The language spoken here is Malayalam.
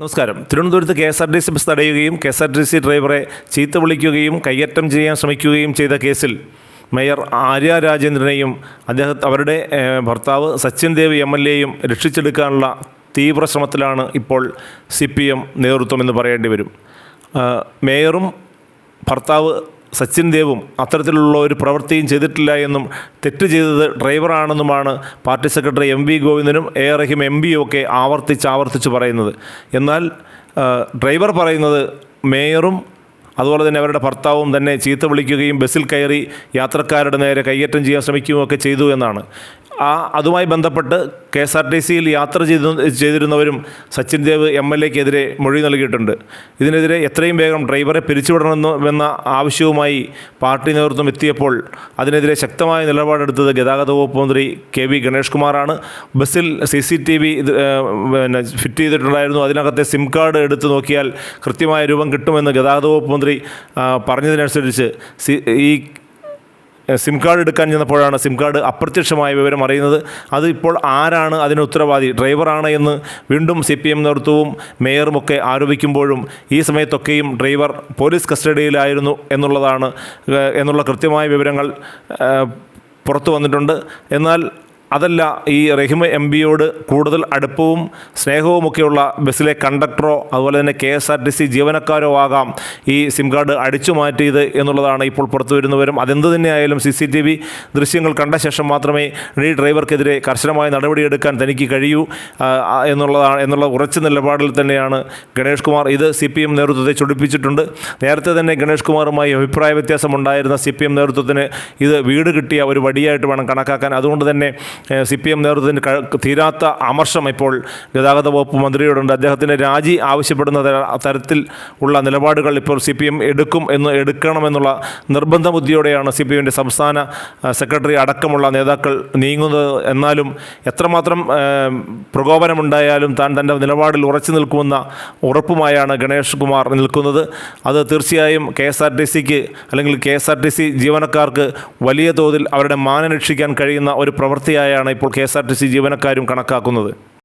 നമസ്കാരം. തിരുവനന്തപുരത്ത് K S R T C bus തടയുകയും K S R T C ഡ്രൈവറെ ചീത്ത വിളിക്കുകയും കയ്യേറ്റം ചെയ്യാൻ ശ്രമിക്കുകയും ചെയ്ത കേസിൽ മേയർ ആര്യ രാജേന്ദ്രനെയും അദ്ദേഹം അവരുടെ ഭർത്താവ് സച്ചിൻ ദേവ് എം എൽ എയും രക്ഷിച്ചെടുക്കാനുള്ള തീവ്ര ശ്രമത്തിലാണ് ഇപ്പോൾ സി പി എം നേതൃത്വം എന്ന് പറയേണ്ടി വരും. മേയറും ഭർത്താവ് സച്ചിൻ ദേവും അത്തരത്തിലുള്ള ഒരു പ്രവൃത്തിയും ചെയ്തിട്ടില്ല എന്നും തെറ്റ് ചെയ്തത് ഡ്രൈവറാണെന്നുമാണ് പാർട്ടി സെക്രട്ടറി എം വി ഗോവിന്ദനും എ റഹീം എം പിയും ഒക്കെ ആവർത്തിച്ച് ആവർത്തിച്ച് പറയുന്നത്. എന്നാൽ ഡ്രൈവർ പറയുന്നത് മേയറും അതുപോലെ തന്നെ അവരുടെ ഭർത്താവും തന്നെ ചീത്ത വിളിക്കുകയും ബസ്സിൽ കയറി യാത്രക്കാരുടെ നേരെ കയ്യേറ്റം ചെയ്യാൻ ശ്രമിക്കുകയും ഒക്കെ ചെയ്തു എന്നാണ്. ആ അതുമായി ബന്ധപ്പെട്ട് കെ എസ് ആർ ടി സിയിൽ യാത്ര ചെയ്തു ചെയ്തിരുന്നവരും സച്ചിൻ ദേവ് എം എൽ എക്കെതിരെ മൊഴി നൽകിയിട്ടുണ്ട്. ഇതിനെതിരെ എത്രയും വേഗം ഡ്രൈവറെ പിരിച്ചുവിടണമെന്ന ആവശ്യവുമായി പാർട്ടി നേതൃത്വം എത്തിയപ്പോൾ അതിനെതിരെ ശക്തമായ നിലപാടെടുത്തത് ഗതാഗത വകുപ്പ് മന്ത്രി കെ വി ഗണേഷ് കുമാറാണ് ബസ്സിൽ സി സി ടി വി പിന്നെ ഫിറ്റ് ചെയ്തിട്ടുണ്ടായിരുന്നു. അതിനകത്തെ സിം കാർഡ് എടുത്തു നോക്കിയാൽ കൃത്യമായ രൂപം കിട്ടുമെന്ന് ഗതാഗത വകുപ്പ് മന്ത്രി പറഞ്ഞതിനനുസരിച്ച് ഈ സിം കാർഡ് എടുക്കാൻ ചെന്നപ്പോഴാണ് സിം കാർഡ് അപ്രത്യക്ഷമായ വിവരം അറിയുന്നത്. അത് ഇപ്പോൾ ആരാണ് അതിന് ഉത്തരവാദി? ഡ്രൈവറാണ് എന്ന് വീണ്ടും സി പി എം നേതൃത്വവും മേയറുമൊക്കെ ആരോപിക്കുമ്പോഴും ഈ സമയത്തൊക്കെയും ഡ്രൈവർ പോലീസ് കസ്റ്റഡിയിലായിരുന്നു എന്നുള്ളതാണ് എന്നുള്ള കൃത്യമായ വിവരങ്ങൾ പുറത്തു വന്നിട്ടുണ്ട്. എന്നാൽ അതല്ല ഈ റഹിമ എം പിയോട് കൂടുതൽ അടുപ്പവും സ്നേഹവുമൊക്കെയുള്ള ബസ്സിലെ കണ്ടക്ടറോ അതുപോലെ തന്നെ K S R T C ജീവനക്കാരോ ആകാം ഈ സിം കാർഡ് അടിച്ചു മാറ്റിയത് എന്നുള്ളതാണ് ഇപ്പോൾ പുറത്തു വരുന്നവരും. അതെന്ത് തന്നെയായാലും സി സി ടി വി ദൃശ്യങ്ങൾ കണ്ട ശേഷം മാത്രമേ ഈ ഡ്രൈവർക്കെതിരെ കർശനമായ നടപടിയെടുക്കാൻ തനിക്ക് കഴിയൂ എന്നുള്ളതാണ് എന്നുള്ള ഉറച്ച നിലപാടിൽ തന്നെയാണ് ഗണേഷ് കുമാർ ഇത് സി പി എം നേതൃത്വത്തെ ചൊടിപ്പിച്ചിട്ടുണ്ട്. നേരത്തെ തന്നെ ഗണേഷ് കുമാറുമായി അഭിപ്രായ വ്യത്യാസമുണ്ടായിരുന്ന സി പി എം നേതൃത്വത്തിന് ഇത് വീട് കിട്ടിയ ഒരു വടിയായിട്ട് വേണം കണക്കാക്കാൻ. അതുകൊണ്ട് തന്നെ സി പി എം നേതൃത്വത്തിന് തീരാത്ത അമർഷം ഇപ്പോൾ ഗതാഗത വകുപ്പ് മന്ത്രിയോടുണ്ട്. അദ്ദേഹത്തിന്റെ രാജി ആവശ്യപ്പെടുന്ന തരത്തിൽ ഉള്ള നിലപാടുകൾ ഇപ്പോൾ സി പി എം എടുക്കും എന്ന് എടുക്കണമെന്നുള്ള നിർബന്ധ ബുദ്ധിയോടെയാണ് സി പി എമ്മിന്റെ സംസ്ഥാന സെക്രട്ടറി അടക്കമുള്ള നേതാക്കൾ നീങ്ങുന്നത്. എന്നാലും എത്രമാത്രം പ്രകോപനമുണ്ടായാലും താൻ തന്റെ നിലപാടിൽ ഉറച്ചു നിൽക്കുമെന്ന ഉറപ്പുമായാണ് ഗണേഷ് കുമാർ നിൽക്കുന്നത്. അത് തീർച്ചയായും കെ എസ് ആർ ടി സിക്ക് അല്ലെങ്കിൽ K S R T C ജീവനക്കാർക്ക് വലിയ തോതിൽ അവരുടെ മാനം രക്ഷിക്കാൻ കഴിയുന്ന ഒരു പ്രവൃത്തിയായാണ് ഇപ്പോൾ K S R T C ജീവനക്കാരും കണക്കാക്കുന്നത്.